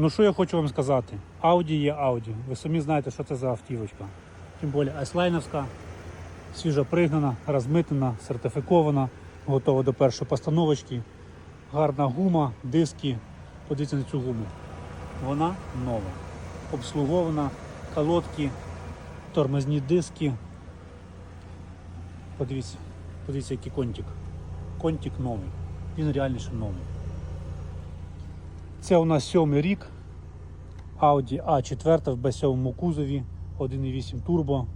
Ну що я хочу вам сказати? Audi є Audi. Ви самі знаєте, що це за автівочка. Тим більше айслайновська, свіжо пригнана, розмитнена, сертифікована, готова до першої постановочки. Гарна гума, диски. Подивіться на цю гуму. Вона нова. Обслугована, колодки, тормозні диски. Подивіться, подивіться, який контик. Контик новий. Він реальніше новий. Це у нас сьомий рік. Audi A4 в B7 кузові, 1.8 турбо.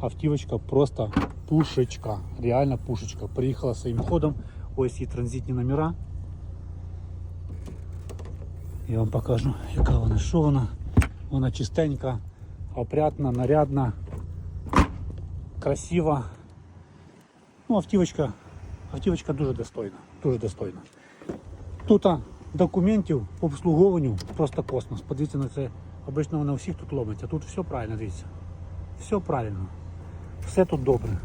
Автівочка просто пушечка. Реально пушечка. Приїхала своїм ходом. Ось її транзитні номера. Я вам покажу, яка вона, що вона. Вона чистенька, опрятна, нарядна, красива. Ну, автівочка, автівочка дуже достойна. Дуже достойна. Тут документів по обслуговуванню просто космос. Подивіться на це. Обично вона у всіх тут ломиться. Тут все правильно, дивіться. Все правильно. Все тут добре.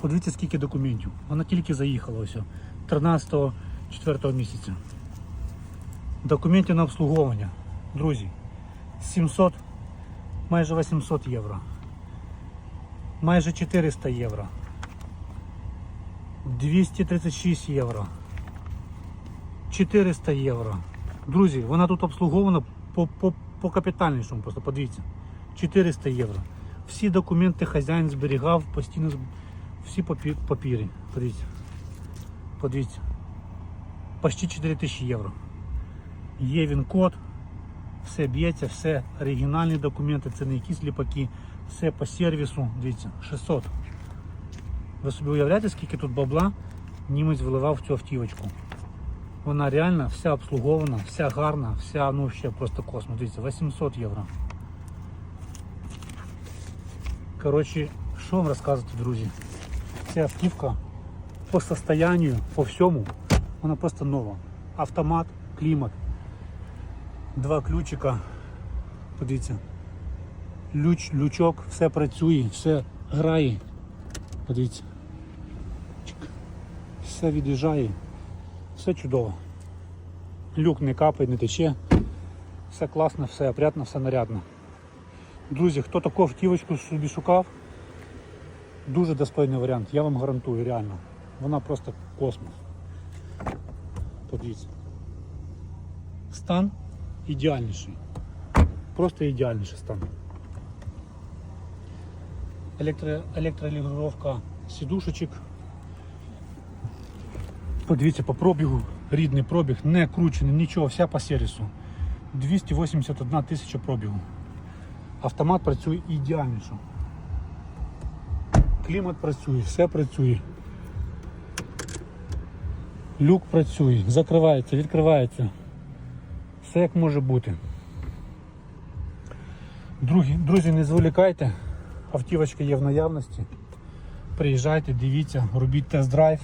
Подивіться, скільки документів. Вона тільки заїхала ось. 13 4 місяця. Документів на обслуговування. Друзі. 700, майже 800 євро. Майже 400 євро. 236 євро. 400 євро. Друзі, вона тут обслугована по, по, по капітальнішому, просто подивіться. 400 євро. Всі документи хазяїн зберігав, постійно всі папі- папіри. Подивіться. Подивіться. Почти 4 тисячі євро. Є він код, все б'ється, все оригінальні документи, це не якісь ліпаки, все по сервісу. Дивіться, 600. Ви собі уявляєте, скільки тут бабла німець виливав в цю автівочку? Вона реально вся обслугована, вся гарна, вся ну ще просто космос. Дивіться, 800 євро. Коротше, що вам розказувати, друзі? Ця автівка по состоянию, по всьому, вона просто нова. Автомат, клімат, два ключика. Подивіться. Люч, лючок, все працює, все грає. Подивіться. Все від'їжджає. Все чудово. Люк не капає, не тече. Все класно, все опрятно, все нарядно. Друзі, хто таку автівочку собі шукав, дуже достойний варіант. Я вам гарантую, реально. Вона просто космос. Подивіться. Стан ідеальніший. Просто ідеальніший стан. Електро, електрорегулювання сідушечок. Подивіться по пробігу, рідний пробіг, не кручений, нічого, вся по сервісу. 281 тисяча пробігу. Автомат працює ідеальніше. Клімат працює, все працює. Люк працює, закривається, відкривається. Все як може бути. Друзі, друзі, не зволікайте, автівочка є в наявності. Приїжджайте, дивіться, робіть тест-драйв.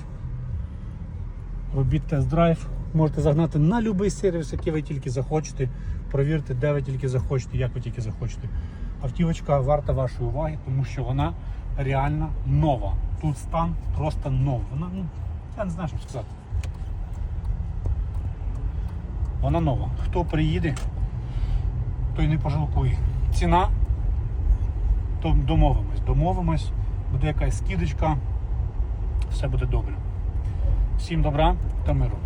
Робіть тест-драйв. Можете загнати на будь-який сервіс, який ви тільки захочете. Провірте, де ви тільки захочете, як ви тільки захочете. Автівочка варта вашої уваги, тому що вона реально нова. Тут стан просто новий. Вона, ну, я не знаю, що сказати. Вона нова. Хто приїде, той не пожалкує. Ціна, то домовимось. Домовимось, буде якась скидочка, все буде добре. Всім добра та миру.